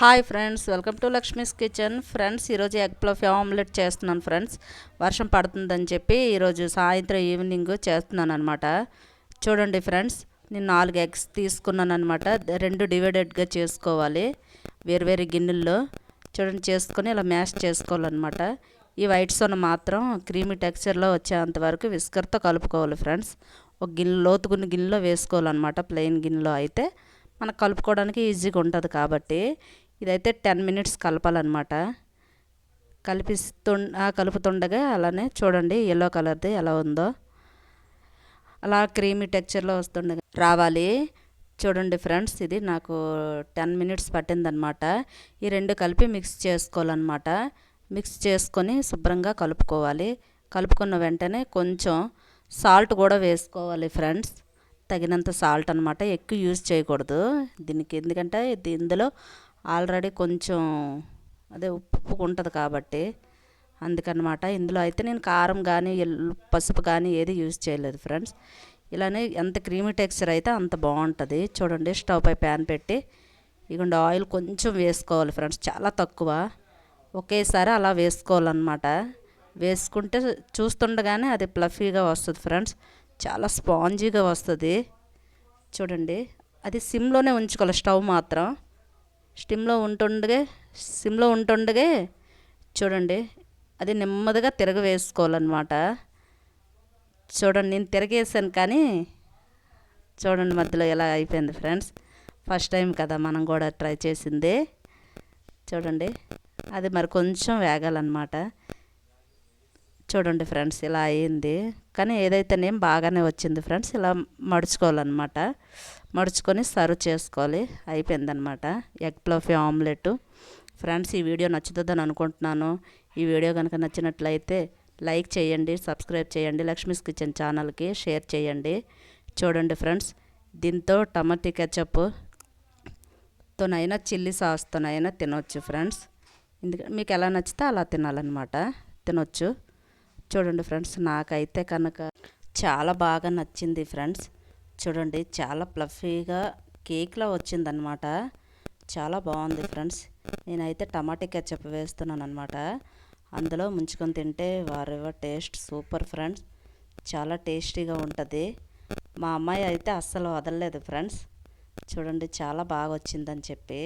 Hi friends welcome to Lakshmi's kitchen. Friends ఈరోజు egg fluff omelette చేస్తున్నాను friends. వర్షం పడుతుందని చెప్పి ఈరోజు సాయంత్రం ఈవినింగ్ చేస్తున్నాను అనమాట చూడండి ఫ్రెండ్స్ నేను నాలుగు ఎగ్స్ తీసుకున్నాను అనమాట రెండు డివైడెడ్గా చేసుకోవాలి. వేరు గిన్నెల్లో చూడండి చేసుకొని ఇలా మ్యాష్ చేసుకోవాలన్నమాట. ఈ వైట్ సోన మాత్రం క్రీమీ టెక్స్చర్లో వచ్చేంత వరకు విస్కర్తో కలుపుకోవాలి ఫ్రెండ్స్. ఒక గిన్నె లోతుకున్న గిన్నెలో వేసుకోవాలన్నమాట ప్లెయిన్ గిన్నెలో అయితే. మనకు కలుపుకోవడానికి ఈజీగా ఉంటుంది కాబట్టి ఇదైతే టెన్ మినిట్స్ కలపాలన్నమాట. కలిపిస్తు కలుపుతుండగా అలానే చూడండి ఎల్లో కలర్ది ఎలా ఉందో. అలా క్రీమీ టెక్చర్లో వస్తుండగా రావాలి. చూడండి ఫ్రెండ్స్ ఇది నాకు టెన్ మినిట్స్ పట్టిందనమాట ఈ రెండు కలిపి మిక్స్ చేసుకోవాలన్నమాట. మిక్స్ చేసుకొని శుభ్రంగా కలుపుకోవాలి. కలుపుకున్న వెంటనే కొంచెం సాల్ట్ కూడా వేసుకోవాలి ఫ్రెండ్స్. తగినంత సాల్ట్ అనమాట ఎక్కువ యూజ్ చేయకూడదు దీనికి. ఎందుకంటే ఇందులో ఆల్రెడీ కొంచెం అదే ఉప్పు ఉంటుంది కాబట్టి. అందుకనమాట. ఇందులో అయితే నేను కారం కానీ పసుపు కానీ ఏది యూజ్ చేయలేదు ఫ్రెండ్స్. ఇలానే ఎంత క్రీమీ టెక్స్చర్ అయితే అంత బాగుంటుంది. చూడండి స్టవ్ పై ప్యాన్ పెట్టి ఇగండి ఆయిల్ కొంచెం వేసుకోవాలి ఫ్రెండ్స్ చాలా తక్కువ. ఒకేసారి అలా వేసుకోవాలన్నమాట. వేసుకుంటే చూస్తుండగానే అది ప్లఫీగా వస్తుంది ఫ్రెండ్స్ చాలా స్పాంజీగా వస్తుంది. చూడండి అది సిమ్లోనే ఉంచుకోవాలి స్టవ్ మాత్రం. స్టిమ్లో ఉంటుండగే సిమ్లో ఉంటుండగే చూడండి అది నెమ్మదిగా తిరగవేసుకోవాలన్నమాట చూడండి నేను తిరగేసాను కానీ చూడండి మధ్యలో ఎలా అయిపోయింది ఫ్రెండ్స్. ఫస్ట్ టైం కదా మనం కూడా ట్రై చేసింది. చూడండి అది మరి కొంచెం వేగాలన్నమాట. చూడండి ఫ్రెండ్స్ ఇలా అయింది. కానీ ఏదైతే నేను బాగానే వచ్చింది ఫ్రెండ్స్ ఇలా మడుచుకోవాలన్నమాట. మడుచుకొని సర్వ్ చేసుకోవాలి. అయిపోయిందనమాట ఎగ్ ప్లఫీ ఆమ్లెట్. ఫ్రెండ్స్ ఈ వీడియో నచ్చుతుందని అనుకుంటున్నాను. ఈ వీడియో కనుక నచ్చినట్లయితే లైక్ చేయండి సబ్స్క్రైబ్ చేయండి లక్ష్మీస్ కిచెన్ ఛానల్కి షేర్ చేయండి. చూడండి ఫ్రెండ్స్ దీంతో టమాటీ కెచప్తోనైనా చిల్లీ సాస్తోనైనా తినవచ్చు ఫ్రెండ్స్. ఎందుకంటే మీకు ఎలా నచ్చితే అలా తినాలన్నమాట. తినొచ్చు. చూడండి ఫ్రెండ్స్ నాకైతే కనుక చాలా బాగా నచ్చింది ఫ్రెండ్స్. చూడండి చాలా ప్లఫీగా కేక్లో వచ్చిందనమాట చాలా బాగుంది ఫ్రెండ్స్. నేనైతే టమాటా కెచ్చప్ వేస్తున్నాను అనమాట అందులో ముంచుకొని తింటే వారి టేస్ట్ సూపర్ ఫ్రెండ్స్. చాలా టేస్టీగా ఉంటుంది. మా అమ్మాయి అయితే అస్సలు వదలలేదు ఫ్రెండ్స్. చూడండి చాలా బాగా వచ్చిందని చెప్పి.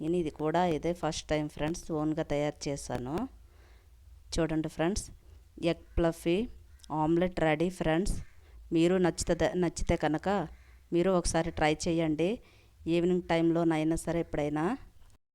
నేను ఇది కూడా ఇదే ఫస్ట్ టైం ఫ్రెండ్స్ ఓన్గా తయారు చేశాను. చూడండి friends egg fluffy omelette ready friends. మీరు నచ్చితే నచ్చితే కనుక మీరు ఒకసారి ట్రై చేయండి. ఈవినింగ్ టైంలోనైనా సరే ఎప్పుడైనా.